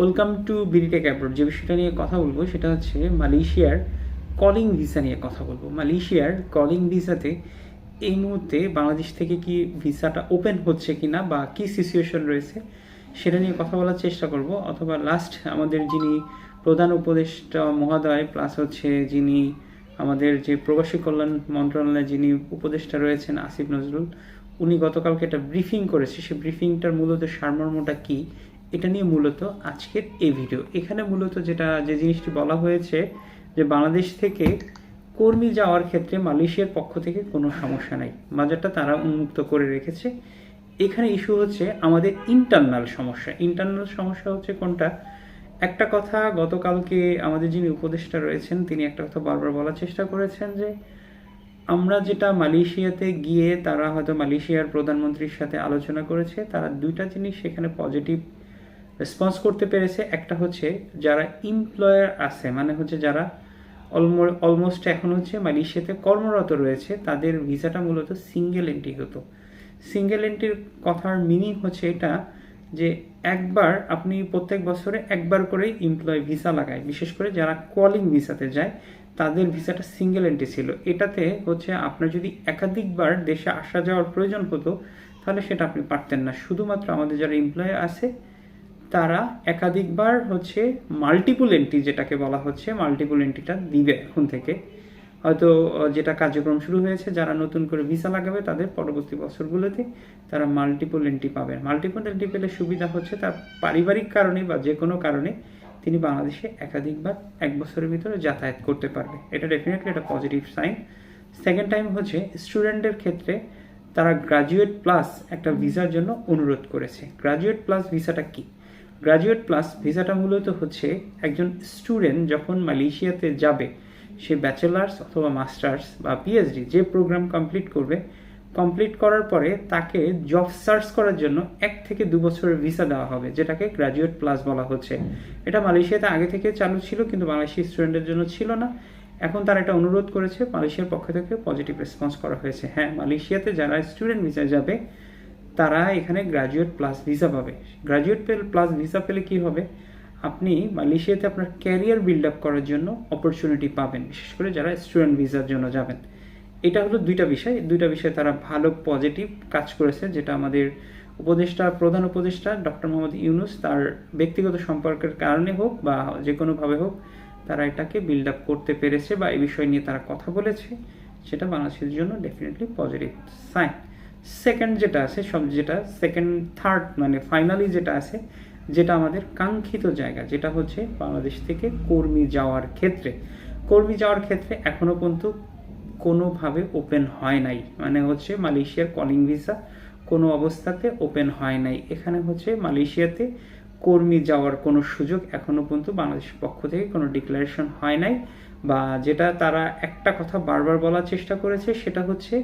Welcome to বিরিটেক abroad. যে বিষয়টা নিয়ে কথা বলব সেটা হচ্ছে মালয়েশিয়ার কলিং ভিসা নিয়ে কথা বলব। মালয়েশিয়ার কলিং ভিসাতে এই মুহূর্তে বাংলাদেশ থেকে কি ভিসাটা ওপেন হচ্ছে কি না বা কি সিচুয়েশন রয়েছে সেটা নিয়ে কথা বলার চেষ্টা করব। অথবা লাস্ট আমাদের যিনি প্রধান উপদেষ্টা মহোদয় প্লাস হচ্ছে যিনি আমাদের যে প্রবাসী কল্যাণ মন্ত্রণালয়ে যিনি উপদেষ্টা রয়েছেন আসিফ নজরুল, উনি গতকালকে একটা ব্রিফিং করেছে। সেই ব্রিফিংটার মূলত সারমর্মটা কি? এটা নিয়ে মূলত আজকের এই ভিডিও এখানে মূলত যেটা, যে জিনিসটি বলা হয়েছে যে বাংলাদেশ থেকে কর্মী যাওয়ার ক্ষেত্রে মালয়েশিয়ার পক্ষ থেকে কোনো সমস্যা নাই। বাজারটা তারা উন্মুক্ত করে রেখেছে। এখানে ইস্যু হচ্ছে আমাদের ইন্টারনাল সমস্যা। ইন্টারনাল সমস্যা হচ্ছে কোনটা? একটা কথা, গতকালকে আমাদের যিনি উপদেষ্টা রয়েছেন, তিনি একটা কথা বারবার বলার চেষ্টা করেছেন যে আমরা যেটা মালয়েশিয়াতে গিয়ে তারা হয়তো মালয়েশিয়ার প্রধানমন্ত্রীর সাথে আলোচনা করেছে, তারা দুইটা জিনিস সেখানে পজিটিভ রেসপন্স করতে পেরেছে একটা হচ্ছে যারা এমপ্লয়ার আছে মানে হচ্ছে যারা অলমোস্ট এখন হচ্ছে মালয়েশিয়াতে কর্মরত রয়েছে, তাদের ভিসাটা মূলত সিঙ্গেল এন্ট্রি হতো। সিঙ্গেল এন্ট্রির কথার মিনিং হচ্ছে এটা যে একবার আপনি প্রত্যেক বছরে একবার করে এমপ্লয় ভিসা লাগায়। বিশেষ করে যারা কলিং ভিসাতে যায়, তাদের ভিসাটা সিঙ্গেল এন্ট্রি ছিল। এটাতে হচ্ছে আপনার যদি একাধিকবার দেশে আসা যাওয়ার প্রয়োজন হতো, তাহলে সেটা আপনি পারতেন না। শুধুমাত্র আমাদের যারা এমপ্লয় আছে তারা একাধিকবার হচ্ছে মাল্টিপুল এন্ট্রি যেটাকে বলা হচ্ছে মাল্টিপুল এন্ট্রিটা দিবে এখন থেকে। হয়তো যেটা কার্যক্রম শুরু হয়েছে, যারা নতুন করে ভিসা লাগাবে, তাদের পরবর্তী বছরগুলোতে তারা মাল্টিপল এন্ট্রি পাবে। মাল্টিপল এন্ট্রি পেলে সুবিধা হচ্ছে তার পারিবারিক কারণে বা যে কোনো কারণে তিনি বাংলাদেশে একাধিকবার এক বছরের ভিতরে যাতায়াত করতে পারবে। এটা ডেফিনেটলি একটা পজিটিভ সাইন সেকেন্ড টাইম হচ্ছে স্টুডেন্টের ক্ষেত্রে তারা গ্রাজুয়েট প্লাস একটা ভিসার জন্য অনুরোধ করেছে। গ্রাজুয়েট প্লাস ভিসাটা কি? গ্রাজুয়েট প্লাস ভিসাটা মূলত হচ্ছে একজন স্টুডেন্ট যখন মালয়েশিয়াতে যাবে, সে ব্যাচেলার্স অথবা মাস্টার্স বা পিএইচডি যে প্রোগ্রাম কমপ্লিট করবে কমপ্লিট করার পরে তাকে জব সার্চ করার জন্য এক থেকে দু বছরের ভিসা দেওয়া হবে, যেটাকে গ্রাজুয়েট প্লাস বলা হচ্ছে। এটা মালয়েশিয়াতে আগে থেকে চালু ছিল, কিন্তু মালয়েশিয়া স্টুডেন্টের জন্য ছিল না। এখন তারা এটা অনুরোধ করেছে, মালয়েশিয়ার পক্ষ থেকে পজিটিভ রেসপন্স করা হয়েছে। হ্যাঁ মালয়েশিয়াতে যারা স্টুডেন্ট ভিসায় যাবে তারা এখানে গ্রাজুয়েট প্লাস ভিসা পাবে। গ্রাজুয়েট প্লাস ভিসা পেলে কি হবে? আপনি মালয়েশিয়াতে আপনার ক্যারিয়ার বিল্ড আপ করার জন্য অপরচুনিটি পাবেন, বিশেষ করে যারা স্টুডেন্ট ভিসার জন্য যাবেন। এটা হলো দুইটা বিষয়। দুইটা বিষয়ে তারা ভালো পজিটিভ কাজ করেছে, যেটা আমাদের উপদেষ্টা, প্রধান উপদেষ্টা ডক্টর মোহাম্মদ ইউনুস তার ব্যক্তিগত সম্পর্কের কারণে হোক বা যে কোনোভাবে হোক, তারা এটাকে বিল্ড আপ করতে পেরেছে বা এই বিষয় নিয়ে তারা কথা বলেছে, সেটা বাংলাদেশের জন্য ডেফিনেটলি পজিটিভ সাইন সেকেন্ড যেটা আছে, সব যেটা সেকেন্ড থার্ড মানে ফাইনালি যেটা আছে, যেটা আমাদের কাঙ্ক্ষিত জায়গা, যেটা হচ্ছে বাংলাদেশ থেকে কর্মী যাওয়ার ক্ষেত্রে। কর্মী যাওয়ার ক্ষেত্রে এখনও পর্যন্ত কোনোভাবে ওপেন হয় নাই। মানে হচ্ছে মালয়েশিয়ার কলিং ভিসা কোনো অবস্থাতে ওপেন হয় নাই। এখানে হচ্ছে মালয়েশিয়াতে কর্মী যাওয়ার কোনো সুযোগ এখনও পর্যন্ত বাংলাদেশের পক্ষ থেকে কোনো ডিক্লারেশন হয় নাই। বা যেটা তারা একটা কথা বারবার বলার চেষ্টা করেছে, সেটা হচ্ছে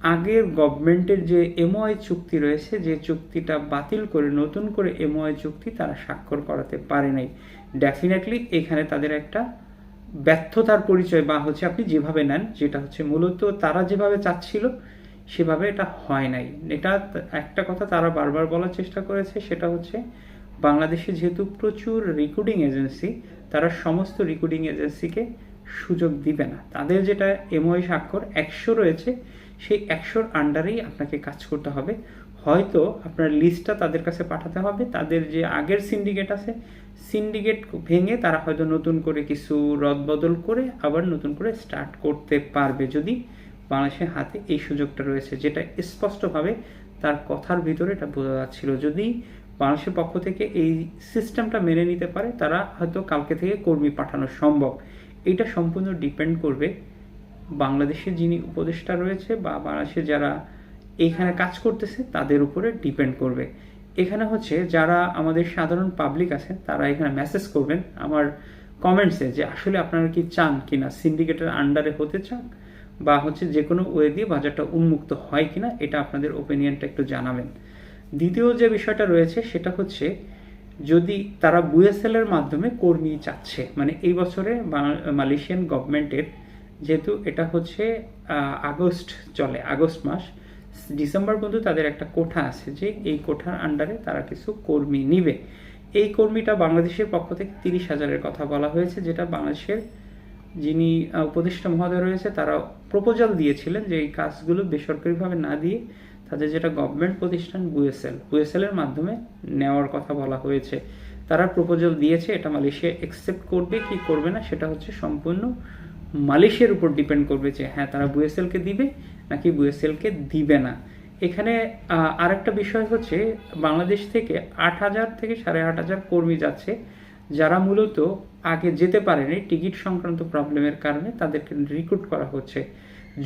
আগের গভর্নমেন্টের যে এমওআই চুক্তি রয়েছে, যে চুক্তিটা বাতিল করে, নতুন করে এমওআই চুক্তি তারা স্বাক্ষর করাতে পারে নাই। ডেফিনেটলি এখানে তাদের একটা ব্যর্থতার পরিচয় বা হচ্ছে আপনি যেভাবে নেন, যেটা হচ্ছে মূলত তারা যেভাবে চাচ্ছিল, সেভাবে এটা হয় নাই। এটা একটা কথা তারা বারবার বলার চেষ্টা করেছে, সেটা হচ্ছে বাংলাদেশে যেহেতু প্রচুর রিক্রুটিং এজেন্সি তারা সমস্ত রিক্রুটিং এজেন্সিকে সুযোগ দিবে না। তাদের যেটা এমওআই স্বাক্ষর একশো রয়েছে সেই একশোর আন্ডারেই আপনাকে কাজ করতে হবে। হয়তো আপনার লিস্টটা তাদের কাছে পাঠাতে হবে। তাদের যে আগের সিন্ডিকেট আছে সিন্ডিকেট ভেঙে তারা হয়তো নতুন করে কিছু রদবদল করে আবার নতুন করে স্টার্ট করতে পারবে যদি বাংলাদেশের হাতে এই সুযোগটা রয়েছে, যেটা স্পষ্টভাবে তার কথার ভিতরে এটা বোঝা যাচ্ছিল। যদি বাংলাদেশের পক্ষ থেকে এই সিস্টেমটা মেনে নিতে পারে, তারা হয়তো কালকে থেকে কর্মী পাঠানো সম্ভব। এটা সম্পূর্ণ ডিপেন্ড করবে বাংলাদেশের যিনি উপদেষ্টা রয়েছে বা বাংলাদেশে যারা এইখানে কাজ করতেছে, তাদের উপরে ডিপেন্ড করবে। এখানে হচ্ছে যারা আমাদের সাধারণ পাবলিক আছে তারা এখানে মেসেজ করবেন আমার কমেন্টসে যে আসলে আপনারা কি চান কি না সিন্ডিকেটের আন্ডারে হতে চান বা হচ্ছে যে কোনো ওয়ে দিয়ে বাজারটা উন্মুক্ত হয় কি না এটা আপনাদের ওপিনিয়নটা একটু জানাবেন। দ্বিতীয় যে বিষয়টা রয়েছে, সেটা হচ্ছে যদি তারা বুয়েসেল এর মাধ্যমে কর্মী চাচ্ছে মানে এই বছরে মালয়েশিয়ান গভর্নমেন্টের যেহেতু এটা হচ্ছে আগস্ট চলে, আগস্ট মাস। ডিসেম্বর পর্যন্ত তাদের একটা কোঠা আছে যে এই কোঠার আন্ডারে তারা কিছু কর্মী নিবে। এই কর্মীটা বাংলাদেশের পক্ষ থেকে তিরিশ হাজারের কথা বলা হয়েছে, যেটা বাংলাদেশের যিনি উপদেষ্টা মহোদয় রয়েছে, তারা প্রপোজাল দিয়েছিলেন যে এই কাজগুলো বেসরকারিভাবে না দিয়ে তাদের যেটা গভর্নমেন্ট প্রতিষ্ঠান বুয়েসেল বুয়েসেল এর মাধ্যমে নেওয়ার কথা বলা হয়েছে। তারা প্রপোজাল দিয়েছে, এটা মালয়েশিয়া একসেপ্ট করবে কি করবে না, সেটা হচ্ছে সম্পূর্ণ মালয়েশিয়ার উপর ডিপেন্ড করবে যে হ্যাঁ তারা বুয়েসেলকে দিবে নাকি বুয়েসেলকে দিবে না। এখানে আরেকটা বিষয় হচ্ছে, বাংলাদেশ থেকে আট হাজার থেকে সাড়ে আট হাজার কর্মী যাচ্ছে, যারা মূলত আগে যেতে পারেনি, টিকিট সংক্রান্ত প্রবলেমের কারণে তাদেরকে রিক্রুট করা হচ্ছে।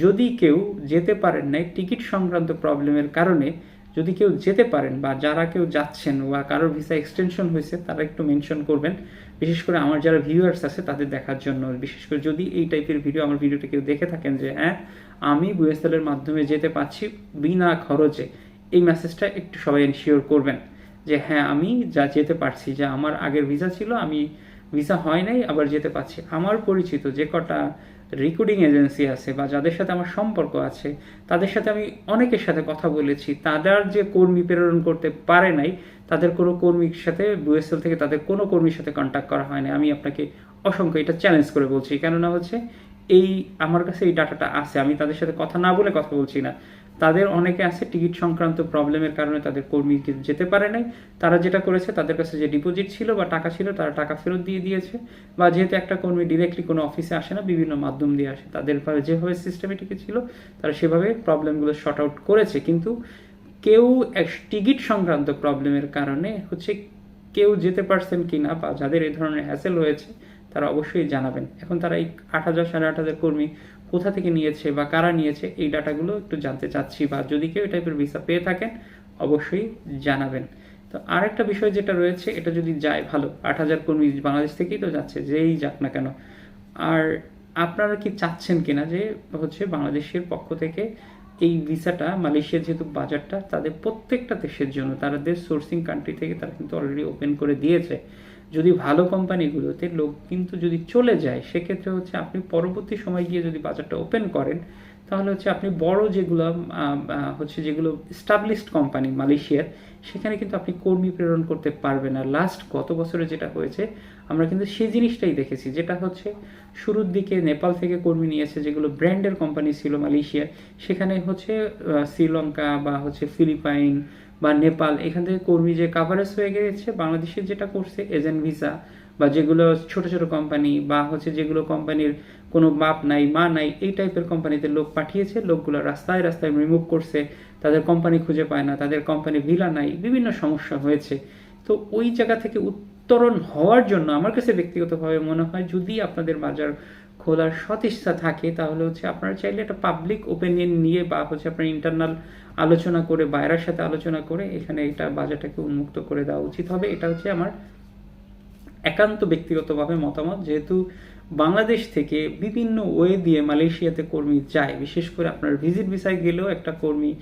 যদি কেউ যেতে পারেন নাই, টিকিট সংক্রান্ত প্রবলেমের কারণে যদি কেউ যেতে পারেন বা যারা কেউ যাচ্ছেন বা কারোর ভিসা এক্সটেনশন হয়েছে, তারা একটু মেনশন করবেন। বিশেষ করে আমার যারা ভিউয়ার্স আছে, তাদের দেখার জন্য। বিশেষ করে যদি এই টাইপের ভিডিও আমার ভিডিওটা কেউ দেখে থাকেন যে হ্যাঁ আমি বুয়েসেলের মাধ্যমে যেতে পারছি বিনা খরচে, এই মেসেজটা একটু সবাই এনশিওর করবেন যে হ্যাঁ আমি যা যেতে পারছি, যে আমার আগের ভিসা ছিল, আমি ভিসা হয় নাই, আবার যেতে পারছি। আমার পরিচিত যে কটা রিক্রুটিং এজেন্সি আছে বা যাদের সাথে আমার সম্পর্ক আছে, তাদের সাথে আমি অনেকের সাথে কথা বলেছি। তাদের যে কর্মী প্রেরণ করতে পারে নাই, তাদের কোনো কর্মীর সাথে বুয়েসএল থেকে তাদের কোনো কর্মীর সাথে কন্ট্যাক্ট করা হয়নি আমি আপনাকে অসংখ্য এটা চ্যালেঞ্জ করে বলছি। কেননা হচ্ছে এই আমার কাছে এই ডাটাটা আছে। আমি তাদের সাথে কথা না বলে কথা বলছি না। তাদের অনেকে আছে টিকিট সংক্রান্ত প্রবলেমের কারণে তাদের কর্মী যেতে পারে নাই। তারা যেটা করেছে, তাদের কাছে যে ডিপোজিট ছিল বা টাকা ছিল, তারা টাকা ফেরত দিয়ে দিয়েছে। বা যেহেতু একটা কর্মী ডিরেক্টলি কোনো অফিসে আসে না, বিভিন্ন মাধ্যম দিয়ে আসে। তাদের যেভাবে সিস্টেমেটিক ছিল তারা সেভাবে প্রবলেমগুলো শর্ট আউট করেছে। কিন্তু কেউ এক টিকিট সংক্রান্ত প্রবলেমের কারণে হচ্ছে কেউ যেতে পারছেন কিনা বা যাদের এই ধরনের হ্যাসেল হয়েছে তারা অবশ্যই জানাবেন। এখন তারা এই আট হাজার, সাড়ে আট হাজার কর্মী কোথা থেকে নিয়েছে বা কারা নিয়েছে এই ডাটাগুলো একটু জানতে চাচ্ছি বা যদি কেউ এই টাইপের ভিসা পেয়ে থাকেন, অবশ্যই জানাবেন। তো আরেকটা বিষয় যেটা রয়েছে, এটা যদি যায়, ভালো, আট হাজার কর্মী বাংলাদেশ থেকেই তো যাচ্ছে, যেই যাক না কেন। আর আপনারা কি চাচ্ছেন কিনা যে হচ্ছে বাংলাদেশের পক্ষ থেকে এই ভিসাটা, মালয়েশিয়ার যেহেতু বাজারটা, তাদের প্রত্যেকটা দেশের জন্য তাদের সোর্সিং কান্ট্রি থেকে তারা কিন্তু অলরেডি ওপেন করে দিয়েছে। যদি ভালো কোম্পানিগুলোতে লোক কিন্তু যদি চলে যায়, সেক্ষেত্রে হচ্ছে আপনি পরবর্তী সময় গিয়ে যদি বাজারটা ওপেন করেন, তাহলে হচ্ছে আপনি বড় যেগুলো হচ্ছে যেগুলো স্টাবলিশড কোম্পানি মালয়েশিয়ার, সেখানে কিন্তু আপনি কর্মী প্রেরণ করতে পারবেন। আর লাস্ট গত বছরে যেটা হয়েছে, আমরা কিন্তু সেই জিনিসটাই দেখেছি, যেটা হচ্ছে শুরুর দিকে নেপাল থেকে কর্মী নিয়েছে যেগুলো ব্র্যান্ডের কোম্পানি ছিল মালয়েশিয়ার, সেখানে হচ্ছে শ্রীলঙ্কা বা হচ্ছে ফিলিপাইন বা নেপাল, এখান থেকে কর্মী যে কাভারেজ হয়ে গেছে বাংলাদেশের যেটা করছে এজেন্ট ভিসা বা যেগুলো ছোট ছোট কোম্পানি বা হচ্ছে যেগুলো কোম্পানির কোনো বাপ নাই, মা নাই, এই টাইপের কোম্পানিতে লোক পাঠিয়েছে, লোকগুলো রাস্তায় রাস্তায় রিমুভ করছে, তাদের কোম্পানি খুঁজে পায় না, তাদের কোম্পানি ভিলা নাই, বিভিন্ন সমস্যা হয়েছে। তো ওই জায়গা থেকে উত্তরণ হওয়ার জন্য আমার কাছে ব্যক্তিগতভাবে মনে হয় যদি আপনাদের বাজার খোলার সদিচ্ছা থাকে, তাহলে হচ্ছে আপনারা চাইলে একটা পাবলিক ওপিনিয়ন নিয়ে বা হচ্ছে আপনার ইন্টারনাল আলোচনা করে, বাইরের সাথে আলোচনা করে এখানে এটা বাজারটাকে উন্মুক্ত করে দেওয়া উচিত হবে। এটা হচ্ছে আমার একান্ত ব্যক্তিগতভাবে মতামত। যেহেতু বাংলাদেশ থেকে বিভিন্ন ওয়ে দিয়ে মালয়েশিয়াতে কর্মী যায়, বিশেষ করে আপনার ভিজিট ভিসায় গেলেও একটা কর্মী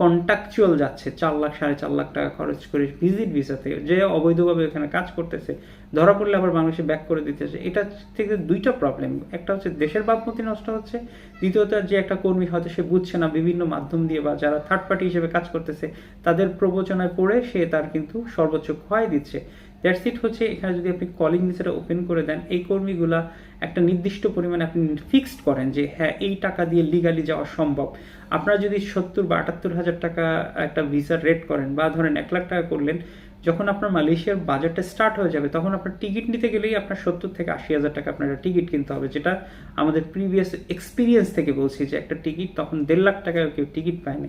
কন্ট্রাকচুয়াল যাচ্ছে, চার লাখ, সাড়ে চার লাখ টাকা খরচ করে ভিজিট ভিসা থেকে, যে অবৈধভাবে এখানে কাজ করতেছে, ধরা পড়লে আবার বাংলাদেশে ব্যাক করে দিতেছে এটা থেকে দুইটা প্রবলেম একটা হচ্ছে দেশের ভাবমূর্তি নষ্ট হচ্ছে, দ্বিতীয়ত যে একটা কর্মী হয়তো সে বুঝছে না বিভিন্ন মাধ্যম দিয়ে বা যারা থার্ড পার্টি হিসেবে কাজ করতেছে, তাদের প্রবোচনায় পড়ে সে তার কিন্তু সর্বোচ্চ ক্ষয় দিচ্ছে। দ্যাটস ইট হচ্ছে, এখানে যদি আপনি কলিং ভিসাটা ওপেন করে দেন, এই কর্মীগুলা একটা নির্দিষ্ট পরিমাণে আপনি ফিক্সড করেন যে হ্যাঁ এই টাকা দিয়ে লিগালি যাওয়া সম্ভব। আপনারা যদি সত্তর বা আটাত্তর হাজার টাকা একটা ভিসার রেট করেন বা ধরেন এক লাখ টাকা করলেন, যখন আপনার মালয়েশিয়ার বাজারটা স্টার্ট হয়ে যাবে, তখন আপনার টিকিট নিতে গেলেই আপনার সত্তর থেকে আশি হাজার টাকা আপনার একটা টিকিট কিনতে হবে, যেটা আমাদের প্রিভিয়াস এক্সপিরিয়েন্স থেকে বলছি যে, একটা টিকিট তখন দেড় লাখ টাকা কেউ টিকিট পায়নি।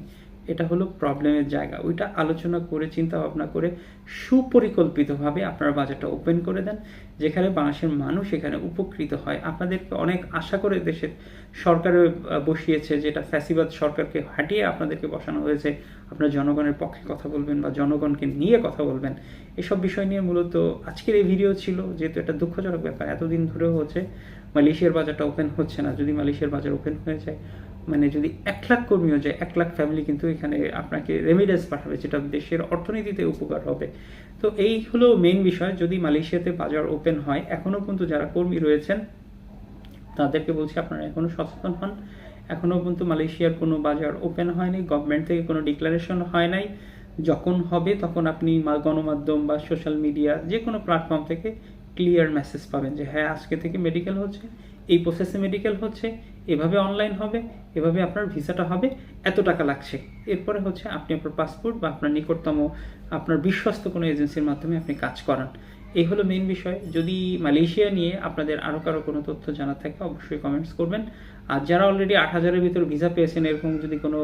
এটা হলো প্রবলেমের জায়গা। ওইটা আলোচনা করে চিন্তা ভাবনা করে সুপরিকল্পিতভাবে আপনারা বাজারটা ওপেন করে দেন, যেখানে বাংলাদেশের মানুষ এখানে উপকৃত হয়। আপনাদেরকে অনেক আশা করে দেশের সরকারে বসিয়েছে, যেটা ফ্যাসিবাদ সরকারকে হাঁটিয়ে আপনাদেরকে বসানো হয়েছে। আপনারা জনগণের পক্ষে কথা বলবেন বা জনগণকে নিয়ে কথা বলবেন। এসব বিষয় নিয়ে মূলত আজকের এই ভিডিও ছিল, যেহেতু একটা দুঃখজনক ব্যাপার। এতদিন ধরেও হচ্ছে, মালয়েশিয়ার বাজারটা ওপেন হচ্ছে না। যদি মালয়েশিয়ার বাজার ওপেন হয়ে যায় মানে যদি এক লাখ কর্মীও যায়, এক লাখ ফ্যামিলি কিন্তু এখানে আপনাকে রেমিডেন্স পাঠাবে, যেটা দেশের অর্থনীতিতে উপকার হবে। তো এই হলো মেইন বিষয়। যদি মালয়েশিয়াতে বাজার ওপেন হয় এখনও পর্যন্ত যারা কর্মী রয়েছেন, তাদেরকে বলছি আপনারা এখনও সচেতন হন। এখনও পর্যন্ত মালয়েশিয়ার কোনো বাজার ওপেন হয়নি গভর্নমেন্ট থেকে কোনো ডিক্লারেশন হয় নাই। যখন হবে, তখন আপনি গণমাধ্যম বা সোশ্যাল মিডিয়া যে কোনো প্ল্যাটফর্ম থেকে ক্লিয়ার মেসেজ পাবেন যে হ্যাঁ আজকে থেকে মেডিকেল হচ্ছে, এই প্রসেসে মেডিকেল হচ্ছে। এভাবে অনলাইন হবে, এভাবে আপনার ভিসাটা হবে, এত টাকা লাগছে। এরপরে হচ্ছে আপনি আপনার পাসপোর্ট বা আপনার নিকটতম, আপনার বিশ্বস্ত কোনো এজেন্সির মাধ্যমে আপনি কাজ করান। এই হলো মেন বিষয়। যদি মালয়েশিয়া নিয়ে আপনাদের আরও কারও কোনো তথ্য জানার থাকে, অবশ্যই কমেন্টস করবেন। আর যারা অলরেডি আট হাজারের ভিতর ভিসা পেয়েছেন, এরকম যদি কোনো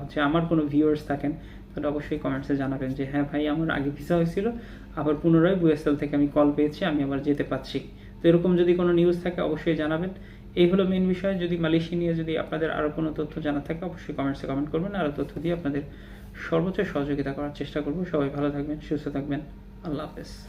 হচ্ছে আমার কোনো ভিউয়ার্স থাকেন, তাহলে অবশ্যই কমেন্টসে জানাবেন যে হ্যাঁ ভাই, আমার আগে ভিসা হয়েছিল, আবার পুনরায় বুয়েসেল থেকে আমি কল পেয়েছি, আমি আবার যেতে পারছি। তো এরকম যদি কোনো নিউজ থাকে, অবশ্যই জানাবেন। এই হলো মেন বিষয়। যদি মালয়েশিয়া নিয়ে যদি আপনাদের আরও কোনো তথ্য জানা থাকে, অবশ্যই কমেন্টসে কমেন্ট করবেন। আরও তথ্য দিয়ে আপনাদের সর্বোচ্চ সহযোগিতা করার চেষ্টা করব। সবাই ভালো থাকবেন, সুস্থ থাকবেন। আল্লাহ হাফেজ।